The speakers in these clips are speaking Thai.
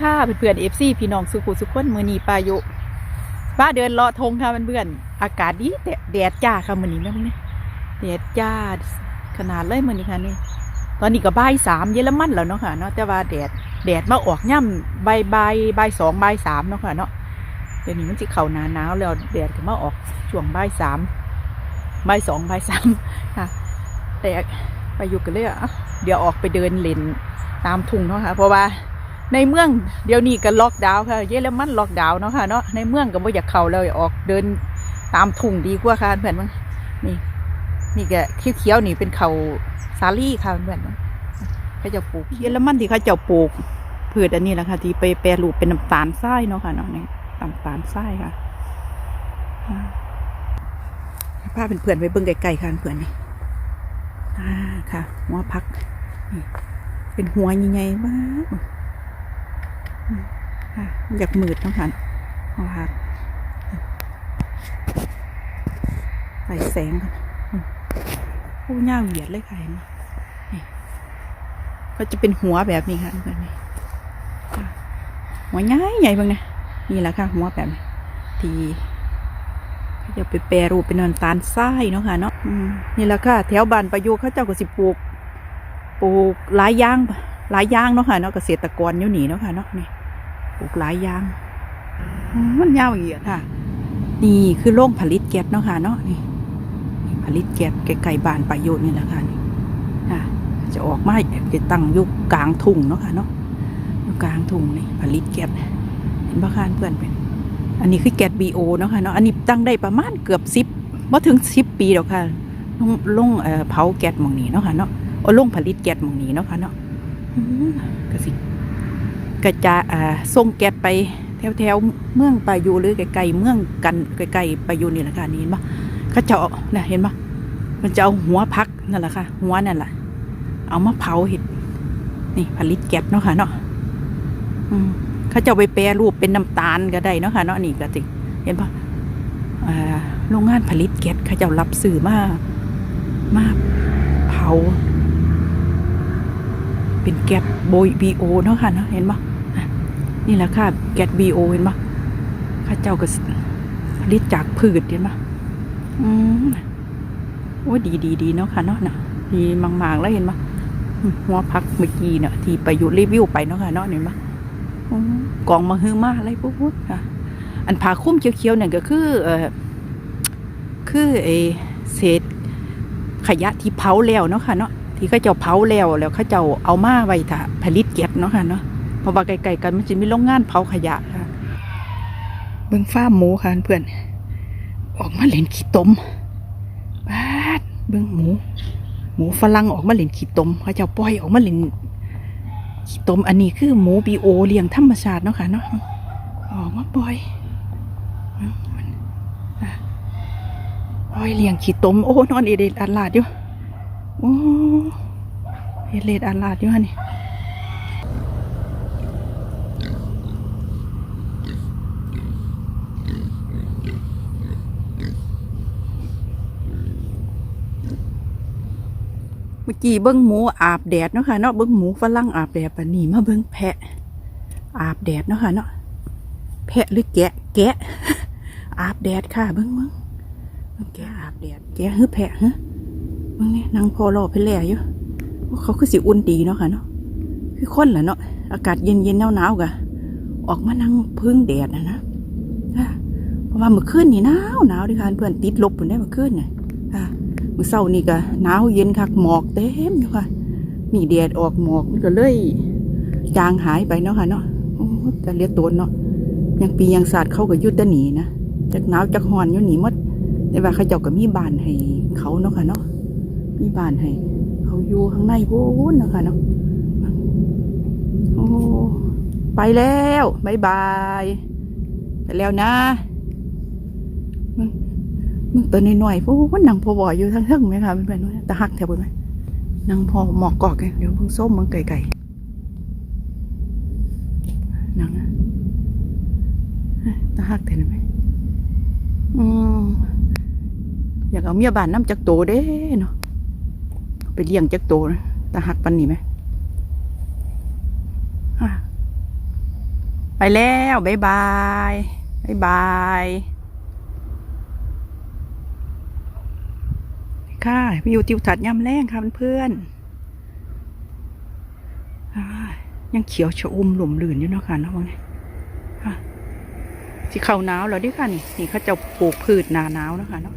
ค่ะเพื่อนๆเอฟซีพี่น้องสุขุสุขคนมือนีปายุป้าเดินเลาะทงค่ะเพื่อนๆอากาศดีแต่แดดจ้าค่ะมือนีแม่มึงเนี่ยแดดจ้าขนาดเลยมือนีค่ะนี่ตอนนี้ก็บ่ายสามเยอรมันแล้วเนาะค่ะเนาะแต่ว่าแดดแดดมาออกย่ำบ่ายบ่ายบ่ายสองใบสามเนาะค่ะเนาะเดี๋ยวนี้มันจะเข้าหนาหนาวแล้วแดดก็มาออกช่วงใบสามใบสองใบสามค่ะ แต่ไปอยู่กันเลยอะเดี๋ยวออกไปเดินเล่นตามทุ่งเนาะค่ะเพราะว่า ในเมืองเดี๋ยวนี้ก็ล็อกดาวน์ค่ะ เยอรมันล็อกดาวน์เนาะค่ะเนาะในเมืองก็บ่อยากเข้าเลยออกเดินตามทุ่งดีกว่าค่ะเพื่อนมั้งนี่นี่ก็เขียวๆนี่เป็นเขาสาลี่ค่ะเพื่อนมั้งเขาจะปลูกเยอรมันที่เขาจะปลูกพืชอันนี้แหละค่ะ ที่ไปแปรรูปเป็นน้ำตาลทรายเนาะค่ะเนาะนี่น้ำตาลทรายค่ะอ่าพาเป็นเพื่อนไปเบิ่งไกลๆค่ะเพื่อนนี่อ่าค่ะหัวพักนี่เป็นหัวใหญ่ๆมาก อยากมืดต้องหันเอาค่ะใส่แสงกันอืมโอ้าเหยียดเลยค่ะเห็นไหมก็จะเป็นหัวแบบนี้ค่ะแบบนี้หัวใหญ่ใหญ่บ้างนะนี่แหละค่ะ หัวแบบทีเขาจะไปแปรรูปเป็นน้ำตาลทรายเนาะค่ะเนาะนี่แหละค่ะ แถวบ้านประยุกต์เขาเจ้าก็สิปลูก ปลูกหลายย่างหลายย่างเนาะค่ะเนาะเกษตรกรอยู่นี่เนาะค่ะเนาะนี่ ปลูกหลายอย่าง มันยาวเหยียดค่ะ นี่คือโรงผลิตแก๊สเนาะค่ะเนาะนี่ ผลิตแก๊สไกลๆบ้านประโยชน์นี่แหละค่ะนี่ค่ะจะออกมาจะตั้งยู่กลางทุ่งเนาะค่ะเนาะยู่กลางทุ่งนี่ผลิตแก๊สเห็นบ้าคานเพื่อนเป็น อันนี้คือแก๊สบีโอเนาะค่ะเนาะอันนี้ตั้งได้ประมาณเกือบสิบว่าถึงสิบปีแล้วค่ะลงลงเผาแก๊สมองนี้เนาะค่ะเนาะเอาลงผลิตแก๊สมองนี้เนาะค่ะเนาะอืมก็สิ ก็จะอ่าส่งแก๊สไปแถวแถวๆเมืองปายูหรือไกลๆเมืองกันไกลๆปายูนี่แหละค่ะนี่เห็นปะเขาจะเอาน่ะเห็นปะมันจะเอาหัวพักนั่นแหละค่ะ หัวนั่นแหละเอามาเผาเห็ดนี่ผลิตแก๊สเนาะค่ะเนาะเขาจะเอาไปแปรรูปเป็นน้ำตาลก็ได้เนาะค่ะเนาะนี่ก็ติเห็นปะโรงงานผลิตแก๊สเขาจะรับซื้อมามาเผา เป็นแก๊สโบยบีโอเนาะค่ะเนาะเห็นปะ นี่แหละค่ะแก๊สบีโอเห็นปะข้าเจ้าก็ผลิตจากพืชเห็นปะอืมโอ้ดีดีดีเนาะค่ะเนาะน่ะดีมากๆแล้วเห็นปะหัวพักเมื่อกี้เนาะที่ไปอยู่รีวิวไปเนาะค่ะเนาะเห็นปะกองมาฮือมาอะไรปุ๊บค่ะ อันผาคุ้มเขียวๆเนี่ยก็คือเออคือเอเศษขยะที่เผาแล้วเนาะค่ะเนาะที่เขาเจ้าเผาแล้วแล้วเขาเจ้าเอามาไว้ถ้าผลิตแก๊สเนาะค่ะเนาะ เพราะว่าไกลๆกันมันจะมีโรงงานเผาขยะค่ะ เบิ่งฟ้าหมูค่ะเพื่อนออกมาเล่นขี้ตมบาดเบิ่งหมู หมูฝรั่งออกมาเล่นขี้ตมเขาเจ้าปล่อยออกมาเล่นขี้ตมอันนี้คือหมูบีโอเลี้ยงธรรมชาติเนาะค่ะเนาะออกมาปล่อยปล่อยเลี้ยงขี้ตมโอ้นอนเอเดดอัดลาดอยู่โอ้เฮดเลดอาลาดอยู่ฮะนี่เมื่อกี้เบิ้งหมูอาบแดดเนาะค่ะเนาะเบิ้งหมูฝรั่งอาบแดดปะนี่มาเบิ้งแพะ อาบแดดเนาะค่ะเนาะแพะหรือแกะ แกะ อาบแดดค่ะ เบิ้งเบิ้งเบิ่งแกะอาบแดด แกะหรือแพะฮะมึงนี่นางพอรอไปแล่อยู่เขาคือสิอุ่นดีเนาะค่ะเนาะคือคนแหละเนาะอากาศเย็นเย็นหนาวหนาวกะออกมานั่งพึ่งแดดนะนะเพราะว่าเมื่อคืนนี่หนาวหนาวดิค่ะเพื่อนติดลบอยู่ได้เมื่อคืนเนี่ย มื่อเช้านี่ก็หนาวเย็นคักหมอกเต็มอยู่ค่ะ มีแดดออกหมอกมันก็เลยจางหายไปเนาะค่ะเนาะโอ้แต่เลียตัวเนาะยังปียังศาสตร์เขาก็ยุดตะหนีนะจากหนาวจากหอนอยู่หนีมดแต่ว่าเขาเจ้าก็มีบ้านให้เขาเนาะค่ะเนาะมีบ้านให้เขาอยู่ข้างในพูนนะค่ะเนาะโอ้ไปแล้วบายบายไปแล้วนะ มึงตัวน้อยๆพูนนังพอบ่อยู่ทั้งเทิงไหมคะเป็นๆตาหักแถวบนไหมนางพอหมอกกอกไงเดี๋ยวเพิ่งส้มมึงไก่ไก่นางอะตาหักแถวไหมอืมอยากเอาเมียบ้านน้ำจากโตเด้เนาะไปเลี้ยงจักโตนะตาหักปันนี่ไหมไปแล้ว บ๊ายบาย บ๊ายบาย ค่ะวิวทิวทัศน์ยามแรงค่ะเพื่อนอยังเขียวชะอุ่มหลุมลื่นอยู่เนาะค่ะนาะว่าไงค่ะสิเขาหนาวแล้วเดิค่ะนี่นี่เขาจะปลูกพืชหนาหนาวนะคะเนาะ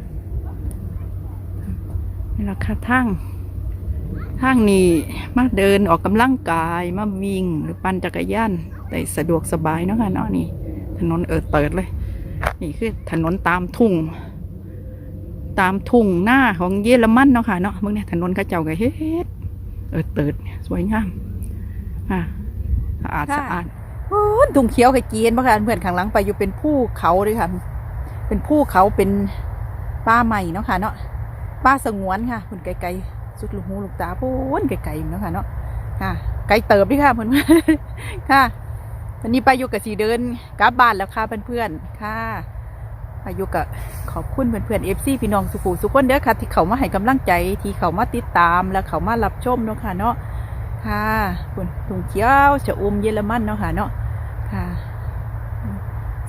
นี่แหละค่ะทางทางนี้มาเดินออกกำลังกายมาวิ่งหรือปั่นจักรยานได้สะดวกสบายเนาะค่ะเนาะนี่ ถนนเอิดเปิดเลย นี่คือถนนตามทุ่ง ตามทุ่งหน้าของเยอรมันเนาะค่ะเนาะเมื่อเนี่ยถนนเข้าเจ้าก็เฮ็ดเอิดเปิดสวยงามอะสะอาดค่ะสะอาดโอ้ยทุ่งเขียวขจีนบ่ค่ะเพื่อนข้างหลังไปอยู่เป็นภูเขาเลยค่ะ เป็นภูเขาเป็นป่าใหม่เนาะค่ะเนาะป่าสงวนค่ะคุณไกลๆสุดลูกหูลูกตาพูนไกลๆเนาะค่ะเนาะค่ะ ไกลเติบดิค่ะเพื่อนค่ะวันนี้ไปอยู่กับสีเดินกลับบ้านแล้วค่ะเพื่อนๆค่ะ ไปอยู่กับขอบคุณเพื่อนๆเอฟซีพี่น้องสุขุสุขคนเด้อค่ะ ที่เขามาให้กำลังใจ ที่เขามาติดตามและเขามารับชมเนาะค่ะเนาะค่ะคุณถุงเขียวจะอุ้มเยอรมันเนาะค่ะเนาะค่ะ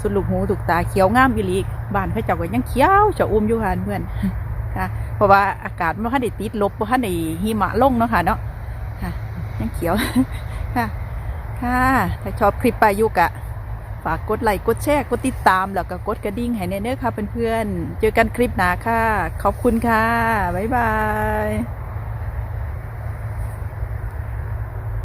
สุดลูกหูถูกตาเขียวงามอีหลีบ้านเขาเจ้าก็ยังเขียวจะอุ้มอยู่ค่ะเพื่อนค่ะเพราะว่าอากาศมันคันได้ติดลบเมันคันได้หิมะลงเนาะค่ะเนาะค่ะยังเขียวค่ะ ค่ะ ถ้าชอบคลิปปายุกะ ฝากกดไลค์กดแชร์กดติดตาม แล้วก็กดกระดิ่งให้แน่ๆค่ะเพื่อนๆเจอกันคลิปหน้าค่ะ ขอบคุณค่ะ บ๊ายบาย